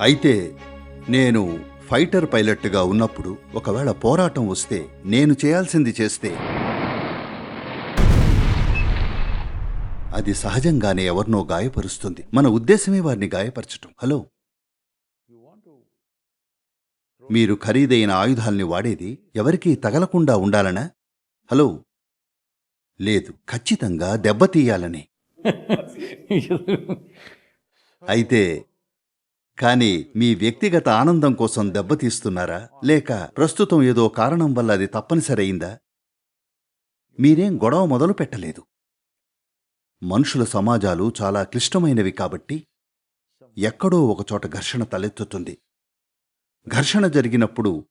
అయితే నేను ఫైటర్ పైలట్గా ఉన్నప్పుడు ఒకవేళ పోరాటం వస్తే నేను చేయాల్సింది చేస్తే అది సహజంగానే ఎవరినో గాయపరుస్తుంది. మన ఉద్దేశమే వారిని గాయపరచటం. హలో. మీరు ఖరీదైన ఆయుధాల్ని వాడేది ఎవరికీ తగలకుండా ఉండాలనా? హలో. లేదు. ఖచ్చితంగా దెబ్బతీయాలని. అయితే కానీ మీ వ్యక్తిగత ఆనందం కోసం దెబ్బతీస్తున్నారా లేక ప్రస్తుతం ఏదో కారణం వల్ల అది తప్పనిసరైందా? మీరేం గొడవ మొదలు పెట్టలేదు? మనుషుల సమాజాలు చాలా క్లిష్టమైనవి కాబట్టి ఎక్కడో ఒకచోట ఘర్షణ తలెత్తుతుంది. ఘర్షణ జరిగినప్పుడు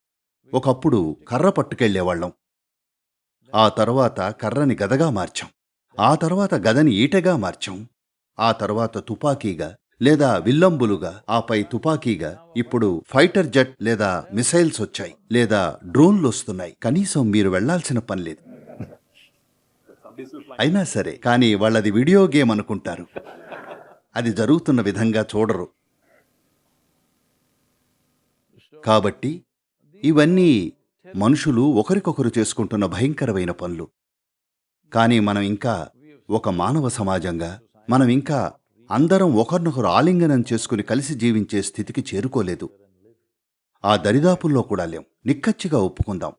ఒకప్పుడు కర్ర పట్టుకెళ్ళేవాళ్ళం ఆ తర్వాత కర్రని గదగా మార్చాం. ఆ తర్వాత గదని ఈటగా మార్చాం. ఆ తర్వాత తుపాకీగా లేదా విల్లంబులుగా ఆపై తుపాకీగా ఇప్పుడు ఫైటర్ జెట్ లేదా మిసైల్స్ వచ్చాయి లేదా డ్రోన్లు వస్తున్నాయి. కనీసం మీరు వెళ్ళాల్సిన పని లేదు. అయినా సరే కానీ వాళ్ళది వీడియో గేమ్ అనుకుంటారు. అది జరుగుతున్న విధంగా చూడరు. కాబట్టి ఇవన్నీ మనుషులు ఒకరికొకరు చేసుకుంటున్న భయంకరమైన పనులు. కానీ మనం ఇంకా ఒక మానవ సమాజంగా మనం ఇంకా అందరం ఒకరినొకరు ఆలింగనం చేసుకుని కలిసి జీవించే స్థితికి చేరుకోలేదు. ఆ దరిదాపుల్లో కూడా లేం. నిక్కచ్చిగా ఒప్పుకుందాం.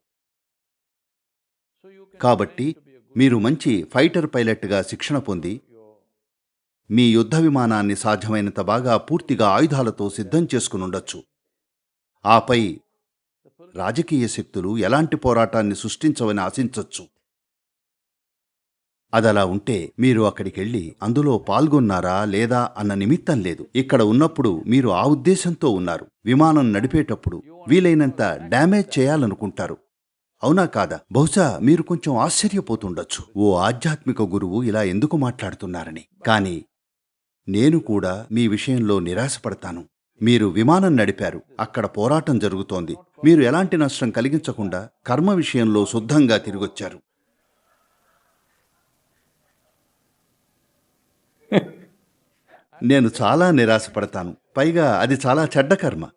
కాబట్టి మీరు మంచి ఫైటర్ పైలట్గా శిక్షణ పొంది మీ యుద్ధ విమానాన్ని సాధ్యమైనంత బాగా పూర్తిగా ఆయుధాలతో సిద్ధం చేసుకుని ఉండొచ్చు. ఆపై రాజకీయ శక్తులు ఎలాంటి పోరాటాన్ని సృష్టించవని ఆశించవచ్చు అదలా ఉంటే మీరు అక్కడికెళ్ళి అందులో పాల్గొన్నారా లేదా అన్న నిమిత్తం లేదు. ఇక్కడ ఉన్నప్పుడు మీరు ఆ ఉద్దేశంతో ఉన్నారు. విమానం నడిపేటప్పుడు వీలైనంత డ్యామేజ్ చేయాలనుకుంటారు. అవునా కాదా? బహుశా మీరు కొంచెం ఆశ్చర్యపోతుండొచ్చు. ఓ ఆధ్యాత్మిక గురువు ఇలా ఎందుకు మాట్లాడుతున్నారని. కానీ నేను కూడా మీ విషయంలో నిరాశపడతాను. మీరు విమానం నడిపారు. అక్కడ పోరాటం జరుగుతోంది. మీరు ఎలాంటి నష్టం కలిగించకుండా కర్మ విషయంలో శుద్ధంగా తిరిగొచ్చారు. నేను చాలా నిరాశపడతాను. పైగా అది చాలా చెడ్డ కర్మ.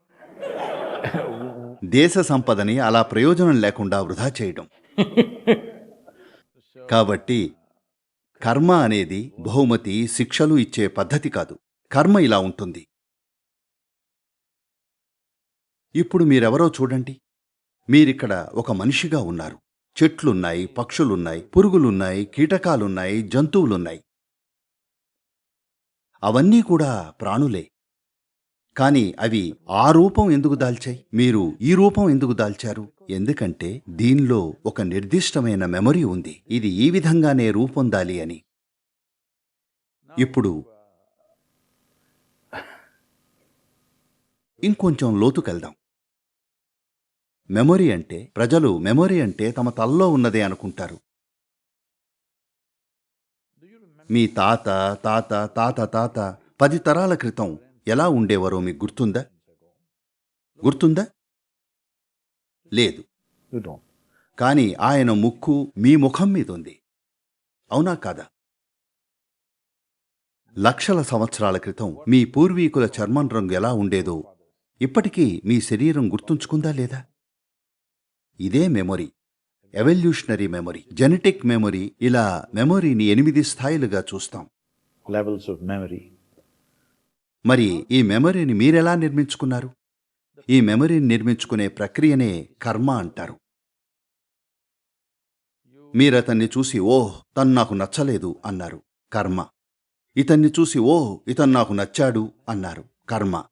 దేశ సంపదని అలా ప్రయోజనం లేకుండా వృధా చేయడం. కాబట్టి కర్మ అనేది బహుమతి శిక్షలు ఇచ్చే పద్ధతి కాదు. కర్మ ఇలా ఉంటుంది. ఇప్పుడు మీరెవరో చూడండి. మీరిక్కడ ఒక మనిషిగా ఉన్నారు. చెట్లున్నాయి పక్షులున్నాయి పురుగులున్నాయి కీటకాలున్నాయి జంతువులున్నాయి. అవన్నీ కూడా ప్రాణులే. కాని అవి ఆ రూపం ఎందుకు దాల్చాయి? మీరు ఈ రూపం ఎందుకు దాల్చారు? ఎందుకంటే దీనిలో ఒక నిర్దిష్టమైన మెమరీ ఉంది. ఇది ఈ విధంగానే రూపొందాలి అని. ఇప్పుడు ఇంకొంచెం లోతుకెళ్దాం. మెమొరీ అంటే ప్రజలు మెమొరీ అంటే తమ తల్లో ఉన్నదే అనుకుంటారు. మీ తాత తాత తాత తాత పది తరాల క్రితం ఎలా ఉండేవారో మీకు గుర్తుందా? గుర్తుందా? లేదు. కానీ ఆయన ముక్కు మీ ముఖం మీద ఉంది. అవునా కాదా? లక్షల సంవత్సరాల క్రితం మీ పూర్వీకుల చర్మం రంగు ఎలా ఉండేదో ఇప్పటికీ మీ శరీరం గుర్తుంచుకుందా లేదా? ఇదే memory. Evolutionary memory genetic memory ఇలా మెమొరీని ఎనిమిది స్థాయిలుగా చూస్తాం. Levels of memory. మరి ఈ మెమరీని మీరెలా నిర్మించుకున్నారు? ఈ మెమరీని నిర్మించుకునే ప్రక్రియనే కర్మ అంటారు. మీరతన్ని చూసి ఓహ్ తను నాకు నచ్చలేదు అన్నారు. కర్మ. ఇతన్ని చూసి ఓహ్ ఇతను నాకు నచ్చాడు అన్నారు. కర్మ.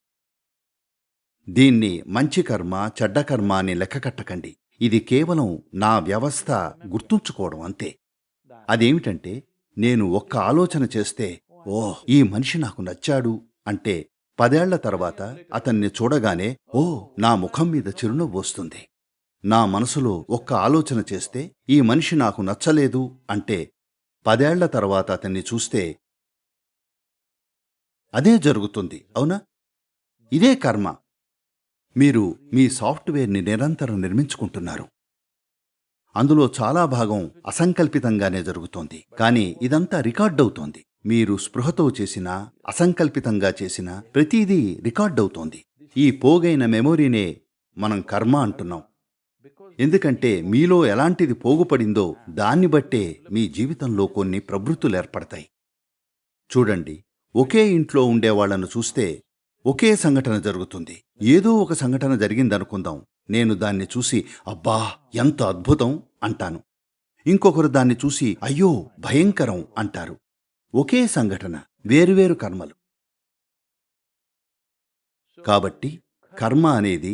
దీన్ని మంచి కర్మ చెడ్డ కర్మ అని లెక్క కట్టకండి ఇది కేవలం నా వ్యవస్థ గుర్తుంచుకోవడం అంతే. అదేమిటంటే నేను ఒక్క ఆలోచన చేస్తే ఓ ఈ మనిషి నాకు నచ్చాడు అంటే పదేళ్ళ తర్వాత అతన్ని చూడగానే ఓ నా ముఖం మీద చిరునవ్వు వస్తుంది. నా మనసులో ఒక్క ఆలోచన చేస్తే ఈ మనిషి నాకు నచ్చలేదు అంటే పదేళ్ళ తర్వాత అతన్ని చూస్తే అదే జరుగుతుంది అవునా? ఇదే కర్మ. మీరు మీ సాఫ్ట్వేర్ని నిరంతరం నిర్మించుకుంటున్నారు. అందులో చాలా భాగం అసంకల్పితంగానే జరుగుతోంది. కానీ ఇదంతా రికార్డ్ అవుతోంది మీరు స్పృహతో చేసిన అసంకల్పితంగా చేసిన ప్రతిదీ రికార్డ్ అవుతోంది ఈ పోగైన మెమొరీనే మనం కర్మ అంటున్నాం. ఎందుకంటే మీలో ఎలాంటిది పోగుపడిందో దాన్ని బట్టే మీ జీవితంలో కొన్ని ప్రవృత్తులు ఏర్పడతాయి. చూడండి ఒకే ఇంట్లో ఉండే వాళ్ళను చూస్తే ఒకే సంఘటన జరుగుతుంది. ఏదో ఒక సంఘటన జరిగిందనుకుందాం. నేను దాన్ని చూసి అబ్బా ఎంత అద్భుతం! అంటాను. ఇంకొకరు దాన్ని చూసి అయ్యో భయంకరం! అంటారు. ఒకే సంఘటన వేరువేరు కర్మలు. కాబట్టి కర్మ అనేది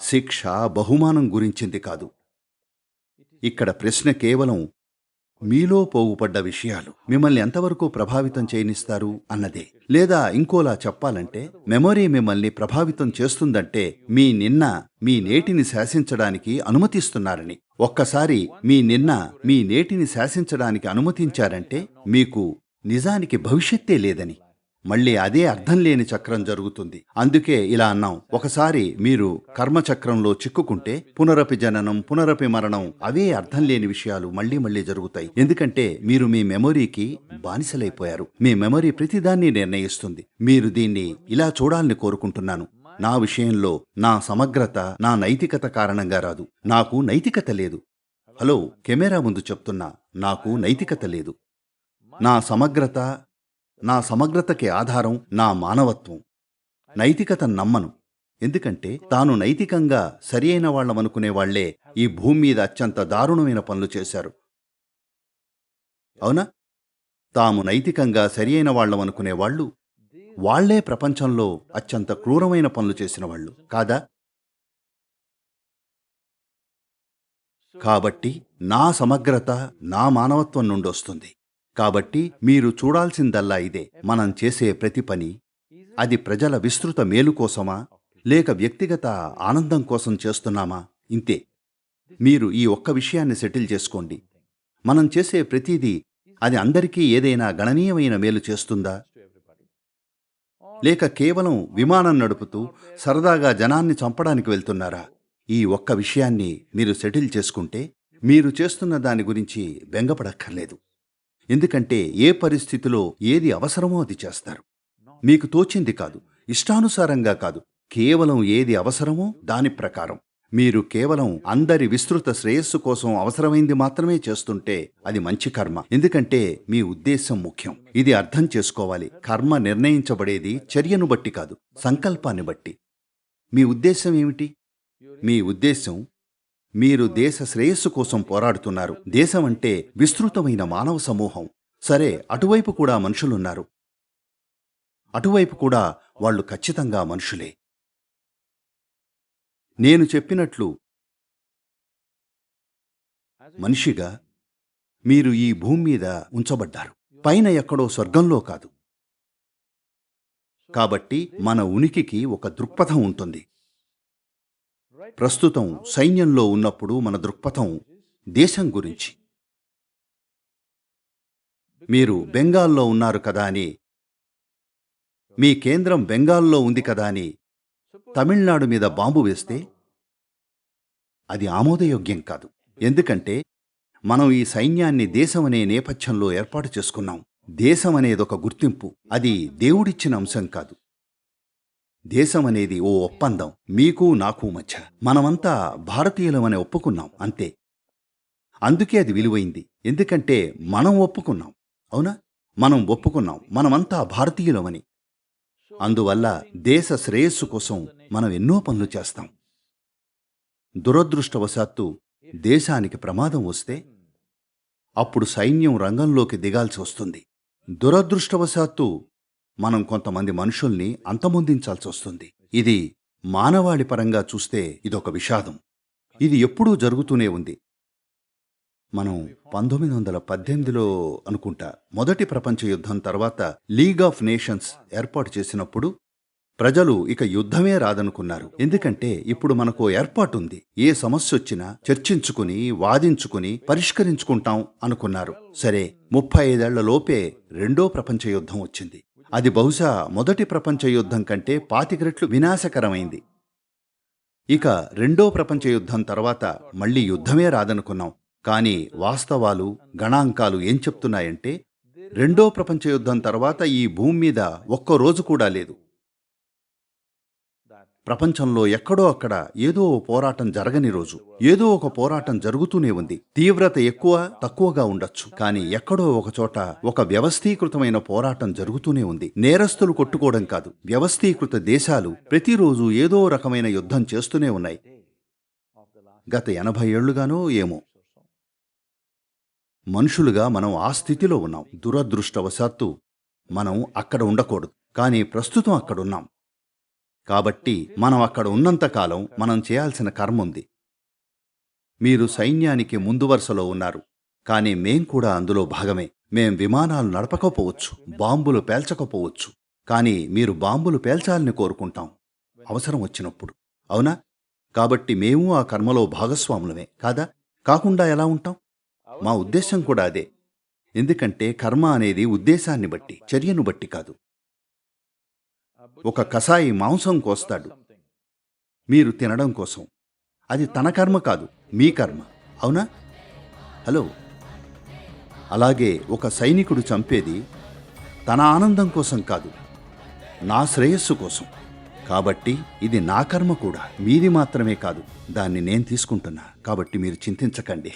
శిక్ష బహుమానం గురించింది కాదు. ఇక్కడ ప్రశ్న కేవలం మీలో పోగుపడ్డ విషయాలు మిమ్మల్ని ఎంతవరకు ప్రభావితం చేయనిస్తారు అన్నదే. లేదా ఇంకోలా చెప్పాలంటే మెమొరీ మిమ్మల్ని ప్రభావితం చేస్తుందంటే మీ నిన్న మీ నేటిని శాసించడానికి అనుమతిస్తున్నారని. ఒక్కసారి మీ నిన్న మీ నేటిని శాసించడానికి అనుమతించారంటే మీకు నిజానికి భవిష్యత్తే లేదని. మళ్ళీ అదే అర్థం లేని చక్రం జరుగుతుంది. అందుకే ఇలా అన్నాం. ఒకసారి మీరు కర్మచక్రంలో చిక్కుకుంటే పునరపి జననం పునరపి మరణం అవే అర్థం లేని విషయాలు మళ్ళీ మళ్ళీ జరుగుతాయి. ఎందుకంటే మీరు మీ మెమొరీకి బానిసలైపోయారు. మీ మెమొరీ ప్రతిదాన్ని నిర్ణయిస్తుంది. మీరు దీన్ని ఇలా చూడాలని కోరుకుంటున్నాను. నా విషయంలో నా సమగ్రత నా నైతికత కారణంగా రాదు. నాకు నైతికత లేదు. హలో కెమెరా ముందు చెప్తున్నా. నాకు నైతికత లేదు. నా సమగ్రత నా సమగ్రతకి ఆధారం నా మానవత్వం. నైతికత నమ్మను. ఎందుకంటే తాను నైతికంగా సరి అయిన వాళ్ళమనుకునే ఈ భూమి మీద అత్యంత దారుణమైన పనులు చేశారు. అవునా? తాము నైతికంగా సరి అయిన వాళ్ళమనుకునే వాళ్ళు వాళ్ళే ప్రపంచంలో అత్యంత క్రూరమైన పనులు చేసిన వాళ్ళు. కాదా? కాబట్టి నా సమగ్రత నా మానవత్వం నుండి వస్తుంది. కాబట్టి మీరు చూడాల్సిందల్లా ఇదే. మనం చేసే ప్రతి పని అది ప్రజల విస్తృత మేలు కోసమా? లేక వ్యక్తిగత ఆనందం కోసం చేస్తున్నామా? ఇంతే. మీరు ఈ ఒక్క విషయాన్ని సెటిల్ చేసుకోండి. మనం చేసే ప్రతిదీ అది అందరికీ ఏదైనా గణనీయమైన మేలు చేస్తుందా? లేక కేవలం విమానం నడుపుతూ సరదాగా జనాన్ని చంపడానికి వెళ్తున్నారా? ఈ ఒక్క విషయాన్ని మీరు సెటిల్ చేసుకుంటే మీరు చేస్తున్న దాని గురించి బెంగపడక్కర్లేదు. ఎందుకంటే ఏ పరిస్థితిలో ఏది అవసరమో అది చేస్తారు. మీకు తోచింది కాదు ఇష్టానుసారంగా కాదు కేవలం ఏది అవసరమో దాని ప్రకారం. మీరు కేవలం అందరి విస్తృత శ్రేయస్సు కోసం అవసరమైంది మాత్రమే చేస్తుంటే అది మంచి కర్మ. ఎందుకంటే మీ ఉద్దేశం ముఖ్యం. ఇది అర్థం చేసుకోవాలి. కర్మ నిర్ణయించబడేది చర్యను బట్టి కాదు సంకల్పాన్ని బట్టి. మీ ఉద్దేశం ఏమిటి? మీ ఉద్దేశం మీరు దేశ శ్రేయస్సు కోసం పోరాడుతున్నారు. దేశం అంటే విస్తృతమైన మానవ సమూహం. సరే అటువైపు కూడా మనుషులున్నారు. అటువైపు కూడా వాళ్ళు ఖచ్చితంగా మనుషులే. నేను చెప్పినట్లు మనిషిగా మీరు ఈ భూమి మీద ఉంచబడ్డారు. పైన ఎక్కడో స్వర్గంలో కాదు. కాబట్టి మన ఉనికికి ఒక దృక్పథం ఉంటుంది. ప్రస్తుతం సైన్యంలో ఉన్నప్పుడు మన దృక్పథం దేశం గురించి. మీరు బెంగాల్లో ఉన్నారు కదా అని. మీ కేంద్రం బెంగాల్లో ఉంది కదా అని తమిళనాడు మీద బాంబు వేస్తే అది ఆమోదయోగ్యం కాదు. ఎందుకంటే మనం ఈ సైన్యాన్ని దేశం అనే నేపథ్యంలో ఏర్పాటు చేసుకున్నాం. దేశం అనేది ఒక గుర్తింపు. అది దేవుడిచ్చిన అంశం కాదు. దేశం అనేది ఓ ఒప్పందం మీకు నాకు మధ్య. మనమంతా భారతీయులమని ఒప్పుకున్నాం అంతే. అందుకే అది విలువైంది. ఎందుకంటే మనం ఒప్పుకున్నాం అవునా? మనం ఒప్పుకున్నాం. మనమంతా భారతీయులమని. అందువల్ల దేశ శ్రేయస్సు కోసం మనం ఎన్నో పనులు చేస్తాం. దురదృష్టవశాత్తు దేశానికి ప్రమాదం వస్తే అప్పుడు సైన్యం రంగంలోకి దిగాల్సి వస్తుంది. దురదృష్టవశాత్తు మనం కొంతమంది మనుషుల్ని అంతమొందించాల్సి వస్తుంది ఇది మానవాళి పరంగా చూస్తే ఇదొక విషాదం. ఇది ఎప్పుడూ జరుగుతూనే ఉంది. మనం పంతొమ్మిది వందల పద్దెనిమిదిలో అనుకుంటా మొదటి ప్రపంచ యుద్ధం తర్వాత లీగ్ ఆఫ్ నేషన్స్ ఏర్పాటు చేసినప్పుడు ప్రజలు ఇక యుద్ధమే రాదనుకున్నారు. ఎందుకంటే ఇప్పుడు మనకు ఏర్పాటుంది. ఏ సమస్య వచ్చినా చర్చించుకుని వాదించుకుని పరిష్కరించుకుంటాం అనుకున్నారు. సరే ముప్పై ఐదేళ్ళ లోపే రెండో ప్రపంచ యుద్ధం వచ్చింది. అది బహుశా మొదటి ప్రపంచ యుద్ధం కంటే పాతికరెట్లు వినాశకరమైంది. ఇక రెండో ప్రపంచ యుద్ధం తర్వాత మళ్ళీ యుద్ధమే రాదనుకున్నాం. కానీ వాస్తవాలు గణాంకాలు ఏం చెప్తున్నాయంటే రెండో ప్రపంచ యుద్ధం తర్వాత ఈ భూమి మీద ఒక్క రోజు కూడా లేదు. ప్రపంచంలో ఎక్కడో అక్కడ ఏదో ఓ పోరాటం జరగని రోజు. ఏదో ఒక పోరాటం జరుగుతూనే ఉంది. తీవ్రత ఎక్కువ తక్కువగా ఉండొచ్చు. కానీ ఎక్కడో ఒక చోట ఒక వ్యవస్థీకృతమైన పోరాటం జరుగుతూనే ఉంది. నేరస్తులు కొట్టుకోవడం కాదు. వ్యవస్థీకృత దేశాలు ప్రతిరోజు ఏదో రకమైన యుద్ధం చేస్తూనే ఉన్నాయి. గత ఎనభై ఏళ్ళుగానో ఏమో. మనుషులుగా మనం ఆ స్థితిలో ఉన్నాం. దురదృష్టవశాత్తు మనం అక్కడ ఉండకూడదు. కానీ ప్రస్తుతం అక్కడున్నాం. కాబట్టి మనం అక్కడ ఉన్నంతకాలం మనం చేయాల్సిన కర్మ ఉంది. మీరు సైన్యానికి ముందు వరుసలో ఉన్నారు. కానీ మేం కూడా అందులో భాగమే. మేం విమానాలు నడపకపోవచ్చు బాంబులు పేల్చకపోవచ్చు. కానీ మీరు బాంబులు పేల్చాలని కోరుకుంటాం. అవసరం వచ్చినప్పుడు. అవునా? కాబట్టి మేము ఆ కర్మలో భాగస్వాములమే కాదా? కాకుండా ఎలా ఉంటాం? మా ఉద్దేశం కూడా అదే. ఎందుకంటే కర్మ అనేది ఉద్దేశాన్ని బట్టి చర్యను బట్టి కాదు. ఒక కసాయి మాంసం కోస్తాడు. మీరు తినడం కోసం. అది తన కర్మ కాదు మీ కర్మ. అవునా? హలో. అలాగే ఒక సైనికుడు చంపేది తన ఆనందం కోసం కాదు నా శ్రేయస్సు కోసం. కాబట్టి ఇది నా కర్మ కూడా మీది మాత్రమే కాదు. దాన్ని నేను తీసుకుంటున్నా. కాబట్టి మీరు చింతించకండి.